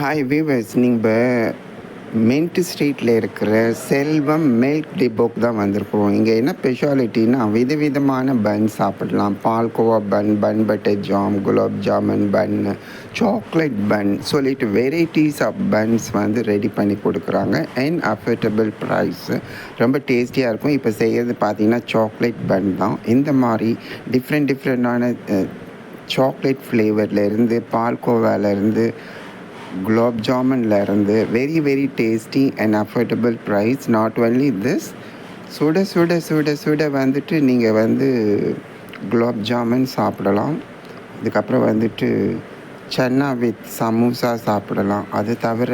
Hi viewers நீங்கள் mint ஸ்ட்ரீட்டில் இருக்கிற செல்வம் மில்க் டிபோக் தான் வந்திருக்கோம் இங்கே என்ன ஸ்பெஷாலிட்டின்னா விதவிதமான பன் சாப்பிடலாம். Palkova bun bun butter jam gulab jamun bun chocolate bun சொல்லிட்டு வெரைட்டிஸ் ஆஃப் பன்ஸ் வந்து ரெடி பண்ணி கொடுக்குறாங்க. அண்ட் அஃபோர்டபுள் ப்ரைஸ் ரொம்ப டேஸ்டியாக இருக்கும். இப்போ செய்கிறது பார்த்தீங்கன்னா சாக்லேட் பன் தான். இந்த மாதிரி டிஃப்ரெண்ட் டிஃப்ரெண்டான சாக்லேட் ஃப்ளேவர்லேருந்து பால்கோவாலேருந்து குலாப் ஜாமுன்ல இருந்து very very tasty and affordable price not only this சுட சுட சுட சுட வந்துட்டு நீங்கள் வந்து குலாப் ஜாமுன் சாப்பிடலாம். அதுக்கப்புறம் வந்துட்டு சன்னா வித் சமோசா சாப்பிடலாம். அது தவிர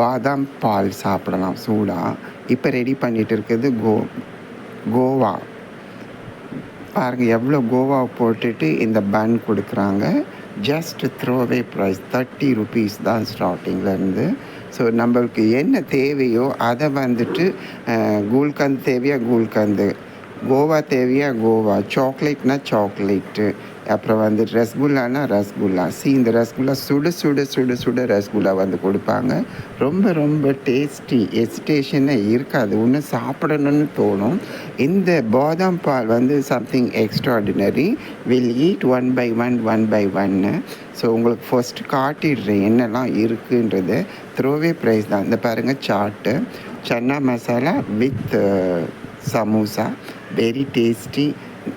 பாதாம் பால் சாப்பிடலாம் சூடாக இப்போ ரெடி பண்ணிகிட்டு இருக்கிறது கோ கோவா. பாருங்கள் எவ்வளோ கோவா போட்டுட்டு இந்த பன் கொடுக்குறாங்க. Just throwaway price thirty rupees தான் ஸ்டார்டிங்லேருந்து ஸோ நம்மளுக்கு என்ன தேவையோ அதை வந்துட்டு கூல்கந்த் தேவையா? கூல்கந்து கோவா தேவையா? கோவா. சாக்லேட்னா சாக்லேட்டு அப்புறம் வந்து ரஸ்குல்லானா ரஸ்குல்லா. சி இந்த ரசகுல்லா சுட சுட சுட சுட ரசகுல்லா வந்து கொடுப்பாங்க. ரொம்ப ரொம்ப டேஸ்டி எஸ்டேஷனே இருக்காது. ஒன்று சாப்பிடணும்னு தோணும். இந்த பாதாம் பால் வந்து something extraordinary will eat one by one one by ஒன்னு ஸோ உங்களுக்கு ஃபஸ்ட்டு காட்டிடுறேன் என்னெல்லாம் இருக்குன்றது. த்ரோவே ப்ரைஸ் தான். இந்த பாருங்கள் chaat chana masala with samosa very tasty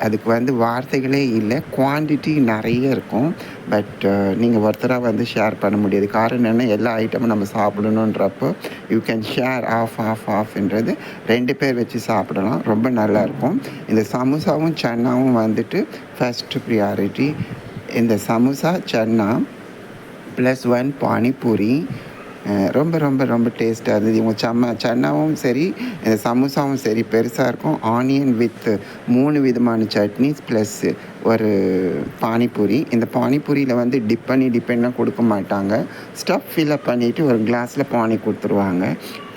அதுக்கு வந்து வார்த்தைகளே இல்லை குவான்டிட்டி நிறைய இருக்கும். பட் uh, நீங்கள் ஒருத்தராக வந்து ஷேர் பண்ண முடியாது. காரணம் என்னென்னா எல்லா ஐட்டமும் நம்ம சாப்பிடணுன்றப்போ you can share half half ஆஃப்ன்றது ரெண்டு பேர் வச்சு சாப்பிடலாம். ரொம்ப நல்லாயிருக்கும் இந்த சமோசாவும் சன்னாவும் வந்துட்டு ஃபஸ்ட்டு ப்ரியாரிட்டி இந்த சமோசா சன்னா ப்ளஸ் ஒன் பானிபூரி ரொம்ப ரொம்ப ரொம்ப டேஸ்ட்டாக இருந்தது. இவங்க சம்ம சன்னாவும் சரி சமோசாவும் சரி பெருசாக இருக்கும். ஆனியன் வித் மூணு விதமான சட்னிஸ் ப்ளஸ் ஒரு பானிபூரி. இந்த பானிபூரியில் வந்து டிப் பண்ணி டிப்பெண்ட்லாம் கொடுக்க மாட்டாங்க. ஸ்டஃப் ஃபில்அப் பண்ணிவிட்டு ஒரு கிளாஸில் பானி கொடுத்துருவாங்க.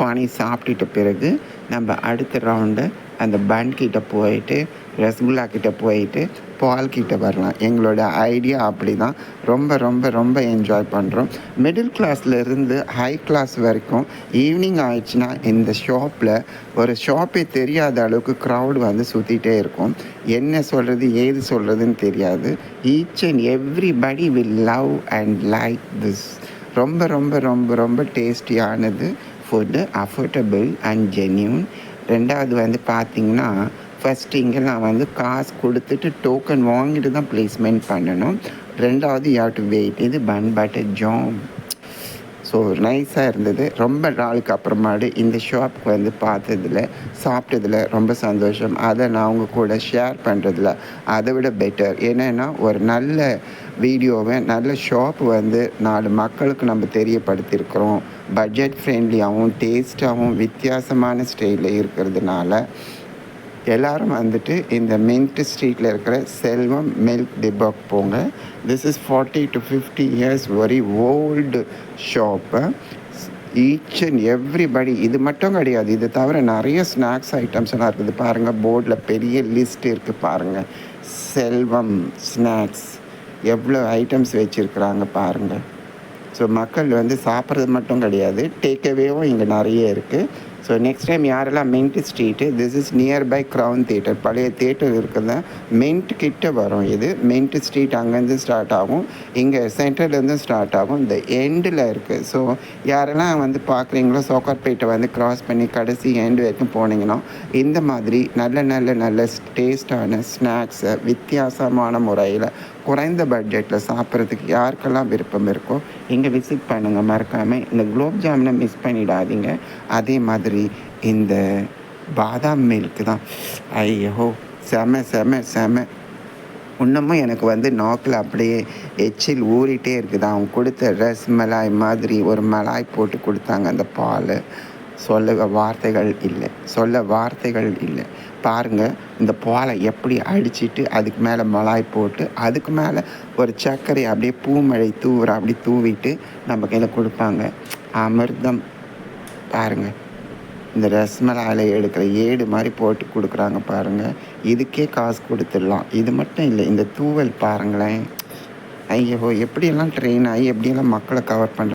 பானி சாப்பிட்டுட்ட பிறகு நம்ம அடுத்த ரவுண்டு அந்த பன் கிட்ட போயிட்டு ரசகுல்லா கிட்ட போயிட்டு பால் கிட்ட வரலாம். எங்களோட ஐடியா அப்படி தான் ரொம்ப ரொம்ப ரொம்ப என்ஜாய் பண்ணுறோம் மிடில் கிளாஸ்லேருந்து ஹை கிளாஸ் வரைக்கும் ஈவினிங் ஆயிடுச்சுன்னா இந்த ஷாப்பில் ஒரு ஷாப்பே தெரியாத அளவுக்கு க்ரௌடு வந்து சுற்றிட்டே இருக்கும். என்ன சொல்கிறது ஏது சொல்கிறதுன்னு தெரியாது. Each and everybody will love and like this ரொம்ப ரொம்ப ரொம்ப ரொம்ப டேஸ்டியானது ஃபுட்டு அஃபோர்டபுள் அண்ட் ஜென்யூன் ரெண்டாவது வந்து பார்த்திங்கன்னா ஃபஸ்ட்டு இங்கெல்லாம் வந்து காசு கொடுத்துட்டு டோக்கன் வாங்கிட்டு தான் ப்ளேஸ்மெண்ட் பண்ணணும். ரெண்டாவது யூ டு வெயிட் இது பன் பட்டர் ஜாம் ஸோ நைஸாக இருந்தது. ரொம்ப நாளுக்கு அப்புறமாடு இந்த ஷாப்புக்கு வந்து பார்த்ததில் சாப்பிட்டதில் ரொம்ப சந்தோஷம். அதை நான் அவங்க கூட ஷேர் பண்ணுறதில்ல அதை விட பெட்டர் என்னென்னா ஒரு நல்ல வீடியோவை நல்ல ஷாப் வந்து நாலு மக்களுக்கு நம்ம தெரியப்படுத்தியிருக்கிறோம். பட்ஜெட் ஃப்ரெண்ட்லியாகவும் டேஸ்ட்டாகவும் வித்தியாசமான ஸ்டைலில் இருக்கிறதுனால எல்லோரும் வந்துட்டு இந்த மின்ட் ஸ்ட்ரீட்டில் இருக்கிற செல்வம் மில்க் டிபாக் போங்க. This is forty to fifty years very old shop each and everybody இது மட்டும் கிடையாது. இது தவிர நிறைய ஸ்நாக்ஸ் ஐட்டம்ஸ் எல்லாம் இருக்குது. பாருங்கள் போர்டில் பெரிய லிஸ்ட் இருக்குது பாருங்கள் செல்வம் ஸ்நாக்ஸ் எவ்வளோ ஐட்டம்ஸ் வச்சுருக்குறாங்க பாருங்கள் ஸோ மக்கள் வந்து சாப்பிட்றது மட்டும் கிடையாது. டேக்அவேவும் இங்கே நிறைய இருக்குது ஸோ நெக்ஸ்ட் டைம் யாரெல்லாம் மென்ட் street this is nearby crown theatre பழைய தேட்டர் இருக்கிறத மென்ட் கிட்ட வரும் இது. மென்ட் ஸ்ட்ரீட் அங்கேருந்து ஸ்டார்ட் ஆகும். இங்கே சென்டர்லேருந்து ஸ்டார்ட் ஆகும். இந்த எண்டில் இருக்குது ஸோ யாரெல்லாம் வந்து பார்க்குறீங்களோ சோக்கார்பேட்டை வந்து க்ராஸ் பண்ணி கடைசி எண்டு வரைக்கும் போனீங்கன்னா இந்த மாதிரி நல்ல நல்ல நல்ல டேஸ்டான ஸ்நாக்ஸை வித்தியாசமான முறையில் குறைந்த பட்ஜெட்டில் சாப்பிட்றதுக்கு யாருக்கெல்லாம் விருப்பம் இருக்கோ இங்கே விசிட் பண்ணுங்கள் மறக்காமல் இந்த குலோப் ஜாமுனை மிஸ் பண்ணிடாதீங்க. அதே மாதிரி இந்த பாதாம் மில்க் தான். ஐயோ செம செம செம. இன்னமும் எனக்கு வந்து நாக்கில் அப்படியே எச்சில் ஊறிட்டே இருக்குது அவங்க கொடுத்த ரஸ் மலாய் மாதிரி ஒரு மலாய் போட்டு கொடுத்தாங்க அந்த பால். சொல்ல வார்த்தைகள் இல்லை. சொல்ல வார்த்தைகள் இல்லை. பாருங்கள் இந்த பாலை எப்படி அடிச்சிட்டு அதுக்கு மேலே மலாய் போட்டு அதுக்கு மேலே ஒரு சர்க்கரை அப்படியே பூமழை தூவுற அப்படி தூவிட்டு நம்ம கையில் கொடுப்பாங்க. அமிர்தம். பாருங்கள் இந்த ரஸ்மலாயில் எடுக்கிற ஏடு மாதிரி போட்டு கொடுக்குறாங்க பாருங்கள் இதுக்கே காசு கொடுத்துடலாம். இது மட்டும் இல்லை இந்த தூவல் பாருங்களேன். ஐயோ எப்படியெல்லாம் ட்ரெயின் ஆகி எப்படியெல்லாம் மக்களை கவர் பண்ணுற